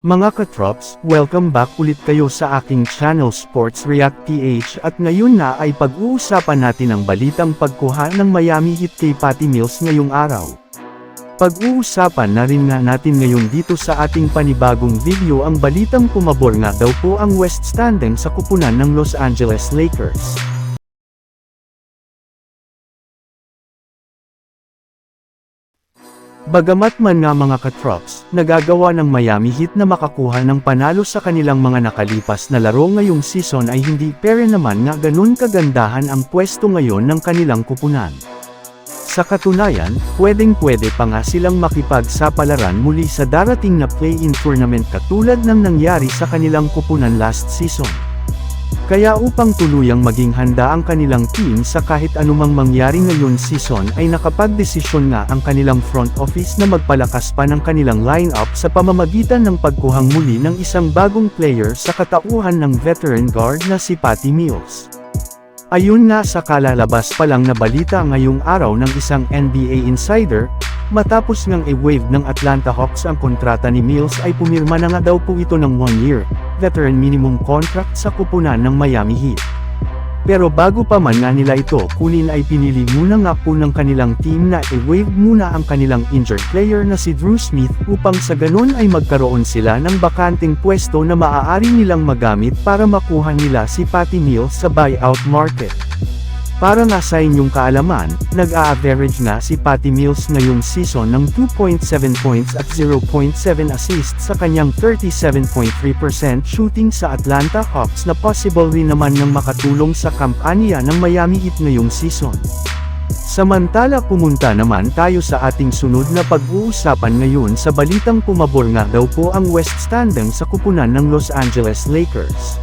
Mga katrops, welcome back ulit kayo sa aking channel Sports React PH at ngayon na ay pag-uusapan natin ang balitang pagkuha ng Miami Heat kay Patty Mills ngayong araw. Pag-uusapan na rin nga natin ngayon dito sa ating panibagong video ang balitang pumabor nga daw po ang West Standing sa kupunan ng Los Angeles Lakers. Bagamat man nga mga katrops, nagagawa ng Miami Heat na makakuha ng panalo sa kanilang mga nakalipas na laro ngayong season ay hindi pere naman nga ganun kagandahan ang pwesto ngayon ng kanilang kupunan. Sa katunayan, pwedeng-pwede pa nga silang makipagsapalaran muli sa darating na play-in tournament katulad ng nangyari sa kanilang kupunan last season. Kaya upang tuluyang maging handa ang kanilang team sa kahit anumang mangyari ngayon season ay nakapagdesisyon nga ang kanilang front office na magpalakas pa ng kanilang lineup sa pamamagitan ng pagkuhang muli ng isang bagong player sa katauhan ng veteran guard na si Patty Mills. Ayun nga sa kalalabas pa lang na balita ngayong araw ng isang NBA insider, matapos ngang i-wave ng Atlanta Hawks ang kontrata ni Mills ay pumirma na nga daw po ito ng one-year, veteran minimum contract sa kupunan ng Miami Heat. Pero bago pa man nga nila ito kunin ay pinili muna nga po ng kanilang team na i-wave muna ang kanilang injured player na si Drew Smith upang sa ganun ay magkaroon sila ng bakanting pwesto na maaari nilang magamit para makuha nila si Patty Mills sa buyout market. Para nga sa inyong kaalaman, nag-a-average na si Patty Mills ngayong season ng 2.7 points at 0.7 assists sa kanyang 37.3% shooting sa Atlanta Hawks na possible rin naman ng makatulong sa kampanya ng Miami Heat ngayong season. Samantala pumunta naman tayo sa ating sunod na pag-uusapan ngayon sa balitang pumabor nga daw po ang West Standing sa kupunan ng Los Angeles Lakers.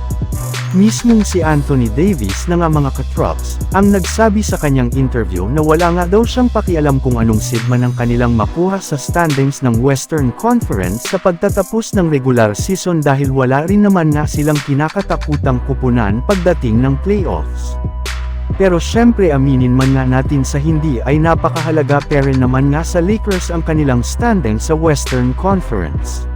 Mismong si Anthony Davis na nga mga katrops, ang nagsabi sa kanyang interview na wala nga daw siyang pakialam kung anong sigma ng kanilang makuha sa standings ng Western Conference sa pagtatapos ng regular season dahil wala rin naman nga silang kinakatakutang kupunan pagdating ng playoffs. Pero syempre aminin man nga natin sa hindi ay napakahalaga pero naman nga sa Lakers ang kanilang standing sa Western Conference.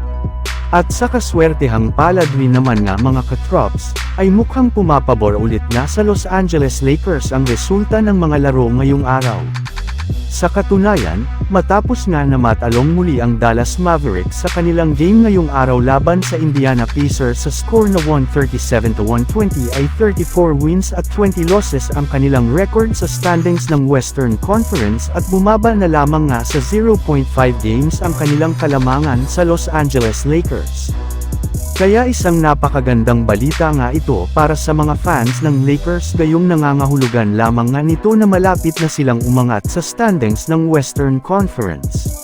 At sa kaswertehang palad rin naman nga mga katrops, ay mukhang pumapabor ulit nga sa Los Angeles Lakers ang resulta ng mga laro ngayong araw. Sa katunayan, matapos nga na matalong muli ang Dallas Mavericks sa kanilang game ngayong araw laban sa Indiana Pacers sa score na 137-120 ay 34 wins at 20 losses ang kanilang record sa standings ng Western Conference at bumaba na lamang nga sa 0.5 games ang kanilang kalamangan sa Los Angeles Lakers. Kaya isang napakagandang balita nga ito para sa mga fans ng Lakers gayong nangangahulugan lamang nga nito na malapit na silang umangat sa standings ng Western Conference.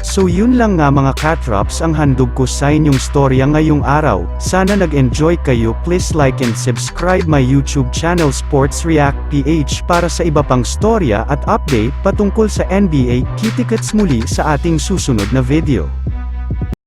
So yun lang nga mga katrops ang handog ko sa inyong storya ngayong araw, sana nag-enjoy kayo please like and subscribe my YouTube channel Sports React PH para sa iba pang storya at update patungkol sa NBA, kitikets muli sa ating susunod na video.